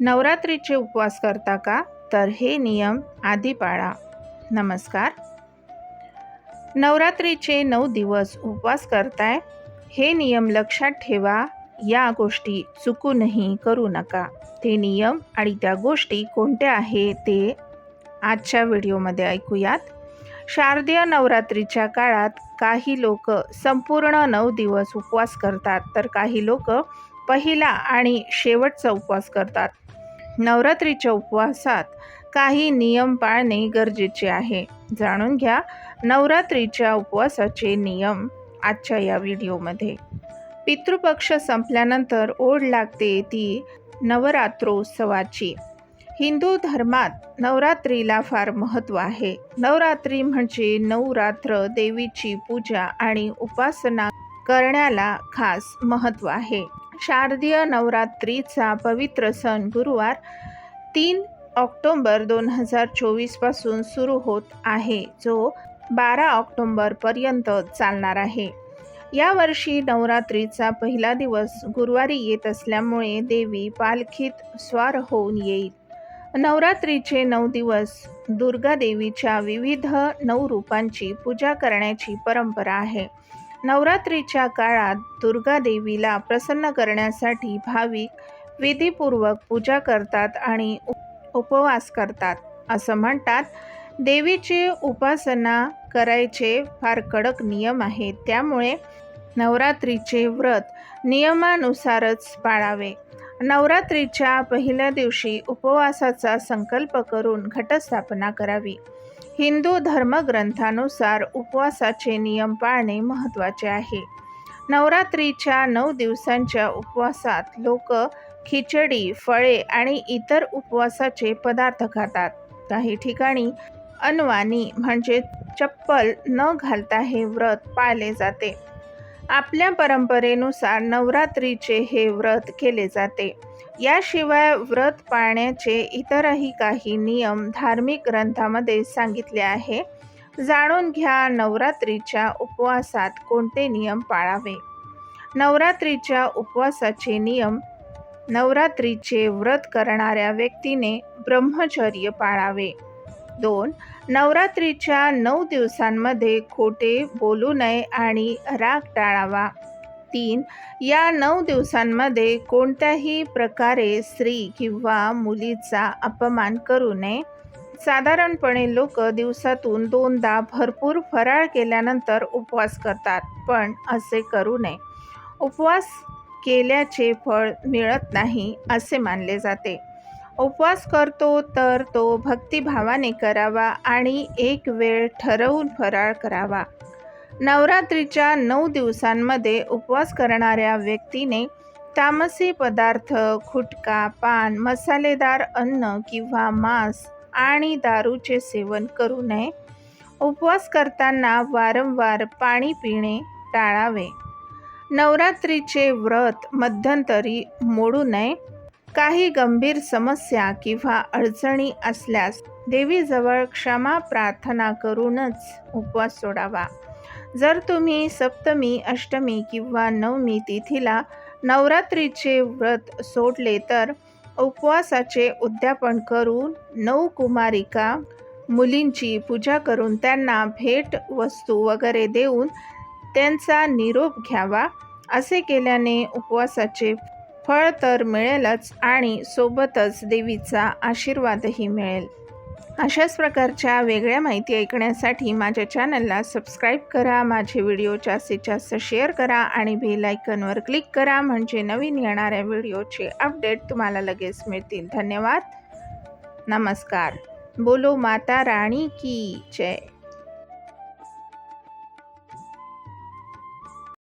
नवरात्रीचे उपवास करता का? तर हे नियम आधी पाळा. नमस्कार. नवरात्रीचे नऊ दिवस उपवास करताय? हे नियम लक्षात ठेवा. या गोष्टी चुकूनही करू नका. ते नियम आणि त्या गोष्टी कोणत्या आहे ते आजच्या व्हिडिओमध्ये ऐकूयात. शारदीय नवरात्रीच्या काळात काही लोक संपूर्ण नऊ दिवस उपवास करतात तर काही लोक पहिला आणि शेवटचा उपवास करतात. नवरात्रीच्या उपवासात काही नियम पाळणे गरजेचे आहे. जाणून घ्या नवरात्रीच्या उपवासाचे नियम आजच्या या व्हिडिओमध्ये. पितृपक्ष संपल्यानंतर ओढ लागते ती नवरात्रोत्सवाची. हिंदू धर्मात नवरात्रीला फार महत्त्व आहे. नवरात्री म्हणजे नऊ रात्र देवीची पूजा आणि उपासना करण्याला खास महत्त्व आहे. शारदीय नवरात्रीचा पवित्र सण गुरुवार तीन ऑक्टोंबर दोन हजार चोवीसपासून सुरू होत आहे जो बारा ऑक्टोंबरपर्यंत चालणार आहे. यावर्षी नवरात्रीचा पहिला दिवस गुरुवारी येत असल्यामुळे देवी पालखीत स्वार होऊन येईल. नवरात्रीचे नऊ दिवस. दुर्गा देवीच्या विविध नऊ रूपांची पूजा करण्याची परंपरा आहे. नवरात्रीच्या काळात दुर्गा देवीला प्रसन्न करण्यासाठी भाविक विधीपूर्वक पूजा करतात आणि उपवास करतात. असं म्हणतात देवीची उपासना करायचे फार कडक नियम आहेत. त्यामुळे नवरात्रीचे व्रत नियमानुसारच पाळावे. नवरात्रीच्या पहिल्या दिवशी उपवासाचा संकल्प करून घटस्थापना करावी. हिंदू धर्मग्रंथानुसार उपवासाचे नियम पाळणे महत्त्वाचे आहे. नवरात्रीच्या नऊ दिवसांच्या उपवासात लोक खिचडी फळे आणि इतर उपवासाचे पदार्थ खातात. काही ठिकाणी अनवाणी म्हणजे चप्पल न घालता हे व्रत पाळले जाते. आपल्या परंपरेनुसार नवरात्रीचे हे व्रत केले जाते. याशिवाय व्रत पाळण्याचे इतरही काही नियम धार्मिक ग्रंथामध्ये सांगितले आहे. जाणून घ्या नवरात्रीच्या उपवासात कोणते नियम पाळावे? नवरात्रीच्या उपवासाचे नियम नवरात्रीचे व्रत करणाऱ्या व्यक्तीने ब्रह्मचर्य पाळावे. दोन नवरात्रीच्या नऊ दिवसांमध्ये खोटे बोलू नये आणि राग टाळावा. तीन या नऊ दिवसांमध्ये कोणत्याही प्रकारे स्त्री किंवा मुलीचा अपमान करू नये. साधारणपणे लोक दिवसातून दोनदा भरपूर फराळ केल्यानंतर उपवास करतात पण असे करू नये. उपवास केल्याचे फळ मिळत नाही असे मानले जाते. उपवास करतो तर तो भक्तिभावाने करावा आणि एक वेळ ठरवून फराळ करावा. नवरात्रीच्या नऊ दिवसांमध्ये उपवास करणाऱ्या व्यक्तीने तामसी पदार्थ खुटका पान मसालेदार अन्न किंवा मांस आणि दारूचे सेवन करू नये. उपवास करताना वारंवार पाणी पिणे टाळावे. नवरात्रीचे व्रत मध्यंतरी मोडू नये. काही गंभीर समस्या किंवा अडचणी असल्यास देवीजवळ क्षमा प्रार्थना करूनच उपवास सोडावा. जर तुम्ही सप्तमी अष्टमी किंवा नवमी तिथीला नवरात्रीचे व्रत सोडले तर उपवासाचे उद्यापन करून नऊ कुमारिका मुलींची पूजा करून त्यांना भेट वस्तू वगैरे देऊन त्यांचा निरोप घ्यावा असे केल्याने उपवासाचे फळ तर मिळेलच आणि सोबतच देवीचा आशीर्वादही मिळेल. अशाच प्रकारच्या वेगळ्या माहिती ऐकण्यासाठी माझ्या चॅनलला सबस्क्राईब करा माझे व्हिडिओ जास्तीत जास्त शेअर करा आणि बेल आयकनवर क्लिक करा म्हणजे नवीन येणाऱ्या व्हिडिओचे अपडेट तुम्हाला लगेच मिळतील. धन्यवाद. नमस्कार. बोलो माता राणी की जय.